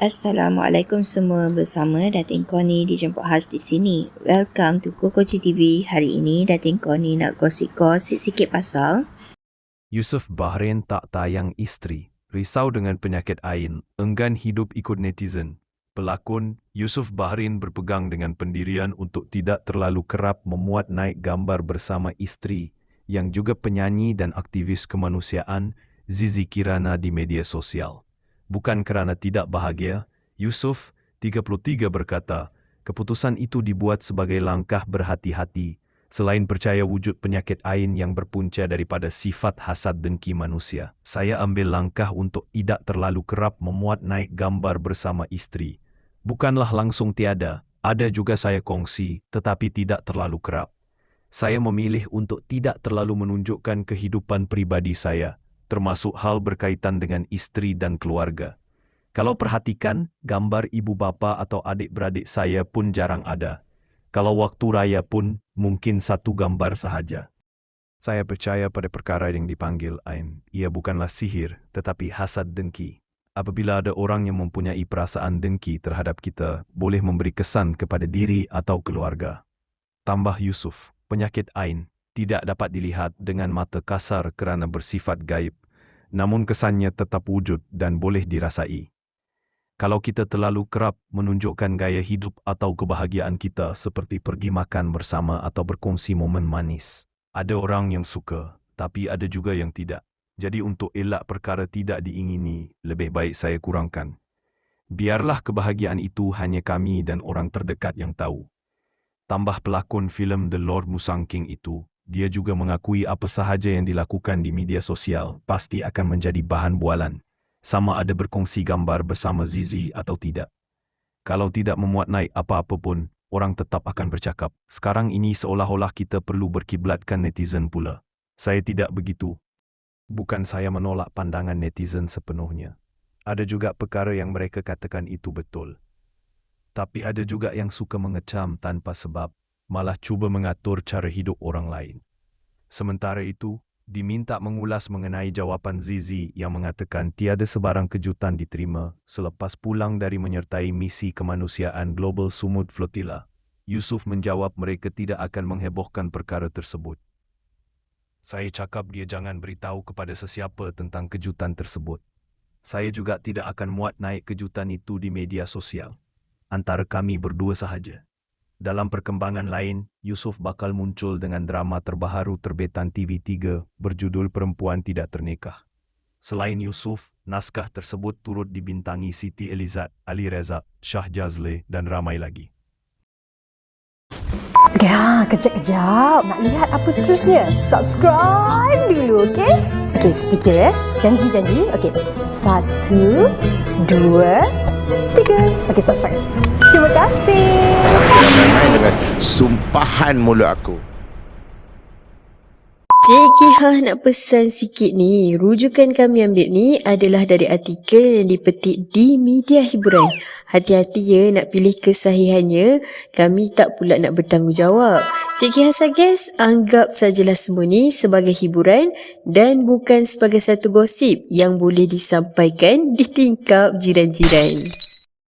Assalamualaikum semua bersama Datin Koni dijemput khas di sini. Welcome to Kokoci TV. Hari ini Datin Koni nak gosip-gosip sikit pasal Yusuf Bahrain tak tayang isteri. Risau dengan penyakit Ain. Enggan hidup ikut netizen. Pelakon Yusuf Bahrain berpegang dengan pendirian untuk tidak terlalu kerap memuat naik gambar bersama isteri yang juga penyanyi dan aktivis kemanusiaan Zizi Kirana di media sosial. Bukan kerana tidak bahagia, Yusuf, 33 berkata, keputusan itu dibuat sebagai langkah berhati-hati selain percaya wujud penyakit ain yang berpunca daripada sifat hasad dengki manusia. Saya ambil langkah untuk tidak terlalu kerap memuat naik gambar bersama isteri. Bukanlah langsung tiada, ada juga saya kongsi tetapi tidak terlalu kerap. Saya memilih untuk tidak terlalu menunjukkan kehidupan pribadi saya termasuk hal berkaitan dengan isteri dan keluarga. Kalau perhatikan, gambar ibu bapa atau adik-beradik saya pun jarang ada. Kalau waktu raya pun, mungkin satu gambar sahaja. Saya percaya pada perkara yang dipanggil Ain. Ia bukanlah sihir, tetapi hasad dengki. Apabila ada orang yang mempunyai perasaan dengki terhadap kita, boleh memberi kesan kepada diri atau keluarga. Tambah Yusuf, penyakit Ain tidak dapat dilihat dengan mata kasar kerana bersifat gaib, namun kesannya tetap wujud dan boleh dirasai. Kalau kita terlalu kerap menunjukkan gaya hidup atau kebahagiaan kita seperti pergi makan bersama atau berkongsi momen manis, ada orang yang suka, tapi ada juga yang tidak. Jadi untuk elak perkara tidak diingini, lebih baik saya kurangkan. Biarlah kebahagiaan itu hanya kami dan orang terdekat yang tahu. Tambah pelakon filem The Lord Musang King itu, dia juga mengakui apa sahaja yang dilakukan di media sosial pasti akan menjadi bahan bualan, sama ada berkongsi gambar bersama Zizi atau tidak. Kalau tidak memuat naik apa-apa pun, orang tetap akan bercakap. Sekarang ini seolah-olah kita perlu berkiblatkan netizen pula. Saya tidak begitu. Bukan saya menolak pandangan netizen sepenuhnya. Ada juga perkara yang mereka katakan itu betul. Tapi ada juga yang suka mengecam tanpa sebab malah cuba mengatur cara hidup orang lain. Sementara itu, diminta mengulas mengenai jawapan Zizi yang mengatakan tiada sebarang kejutan diterima selepas pulang dari menyertai misi kemanusiaan Global Sumut Flotilla. Yusuf menjawab mereka tidak akan menghebohkan perkara tersebut. Saya cakap dia jangan beritahu kepada sesiapa tentang kejutan tersebut. Saya juga tidak akan muat naik kejutan itu di media sosial. Antara kami berdua sahaja. Dalam perkembangan lain, Yusuf bakal muncul dengan drama terbaharu terbitan TV3 berjudul Perempuan Tidak Ternikah. Selain Yusuf, naskah tersebut turut dibintangi Siti Elizad, Ali Reza, Shah Jazle dan ramai lagi. Ya, kejap-kejap. Nak lihat apa seterusnya? Subscribe dulu, okey? Okey, sedikit ya. Janji-janji. Okey. Satu, dua, tiga. Okey, subscribe. Terima kasih. Dengan sumpahan mulut aku. Cik Kihah nak pesan sikit ni. Rujukan kami ambil ni adalah dari artikel yang dipetik di media hiburan. Hati-hati ya nak pilih kesahihannya. Kami tak pula nak bertanggungjawab. Cik Kihah suggest anggap sajalah semua ni sebagai hiburan dan bukan sebagai satu gosip yang boleh disampaikan di tingkap jiran-jiran.